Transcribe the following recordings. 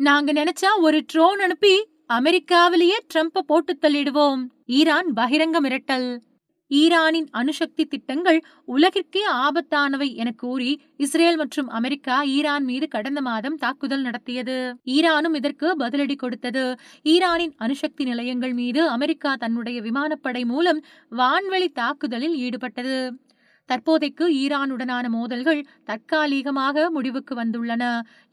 நாங்க நினைச்சா ஒரு ட்ரோன் அனுப்பி அமெரிக்காவிலேயே ட்ரம்ப போட்டு தள்ளிடுவோம். ஈரான் பகிரங்க மிரட்டல். ஈரானின் அணுசக்தி திட்டங்கள் உலகிற்கே ஆபத்தானவை என கூறி இஸ்ரேல் மற்றும் அமெரிக்கா ஈரான் மீது கடந்த மாதம் தாக்குதல் நடத்தியது. ஈரானும் இதற்கு பதிலடி கொடுத்தது. ஈரானின் அணுசக்தி நிலையங்கள் மீது அமெரிக்கா தன்னுடைய விமானப்படை மூலம் வான்வெளி தாக்குதலில் ஈடுபட்டது. தற்போதைக்கு ஈரானுடனான மோதல்கள் தற்காலிகமாக முடிவுக்கு வந்துள்ளன.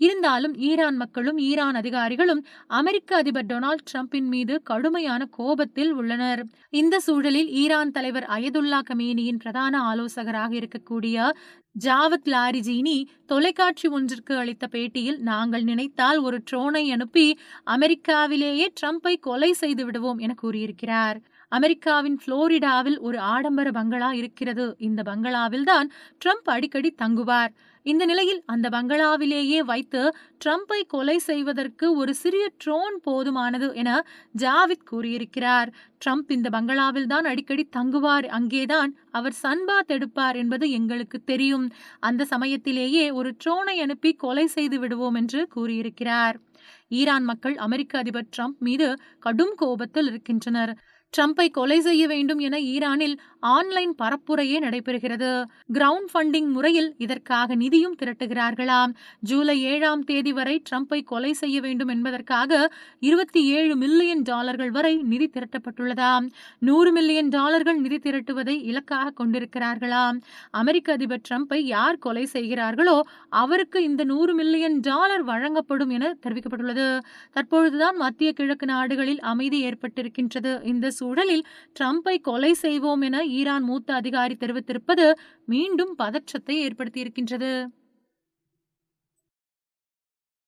இருந்தாலும் ஈரான் மக்களும் ஈரான் அதிகாரிகளும் அமெரிக்க அதிபர் டொனால்ட் ட்ரம்பின் மீது கடுமையான கோபத்தில் உள்ளனர். இந்த சூழலில் ஈரான் தலைவர் அயதுல்லா கமேனியின் பிரதான ஆலோசகராக இருக்கக்கூடிய ஜாவத் லாரிஜீனி தொலைக்காட்சி ஒன்றிற்கு அளித்த பேட்டியில் நாங்கள் நினைத்தால் ஒரு ட்ரோனை அனுப்பி அமெரிக்காவிலேயே ட்ரம்பை கொலை செய்து விடுவோம் என கூறியிருக்கிறார். அமெரிக்காவின் புளோரிடாவில் ஒரு ஆடம்பர பங்களா இருக்கிறது. இந்த பங்களாவில் தான் ட்ரம்ப் அடிக்கடி தங்குவார். இந்த நிலையில் அந்த பங்களாவிலேயே வைத்து ட்ரம்பை கொலை செய்வதற்கு ஒரு சிறிய ட்ரோன் போதுமானது என ஜாவித் கூறியிருக்கிறார். ட்ரம்ப் இந்த பங்களாவில் தான் அடிக்கடி தங்குவார். அங்கேதான் அவர் சன்பாத் எடுப்பார் என்பது எங்களுக்கு தெரியும். அந்த சமயத்திலேயே ஒரு ட்ரோனை அனுப்பி கொலை செய்து விடுவோம் என்று கூறியிருக்கிறார். ஈரான் மக்கள் அமெரிக்க அதிபர் ட்ரம்ப் மீது கடும் கோபத்தில் இருக்கின்றனர். ட்ரம்பை கொலை செய்ய வேண்டும் என ஈரானில் ஆன்லைன் பரப்புரையே நடைபெறுகிறது. கிரவுண்ட் ஃபண்டிங் முறையில் இதற்காக நிதியும் திரட்டுகிறார்களாம் ஜூலை ஏழாம் தேதி வரை ட்ரம்பை கொலை செய்ய வேண்டும் என்பதற்காக இருபத்தி ஏழு மில்லியன் டாலர்கள் வரை நிதி திரட்டப்பட்டுள்ளதாம் நூறு மில்லியன் டாலர்கள் நிதி திரட்டுவதை இலக்காக கொண்டிருக்கிறார்களாம் அமெரிக்க அதிபர் ட்ரம்பை யார் கொலை செய்கிறார்களோ அவருக்கு இந்த நூறு மில்லியன் டாலர் வழங்கப்படும் என தெரிவிக்கப்பட்டுள்ளது. தற்பொழுதுதான் மத்திய கிழக்கு நாடுகளில் அமைதி ஏற்பட்டிருக்கின்றது. இந்த சூழலில் ட்ரம்பை கொலை செய்வோம் என ஈரான் மூத்த அதிகாரி தெரிவித்திருப்பது மீண்டும் பதற்றத்தை ஏற்படுத்தியிருக்கின்றது.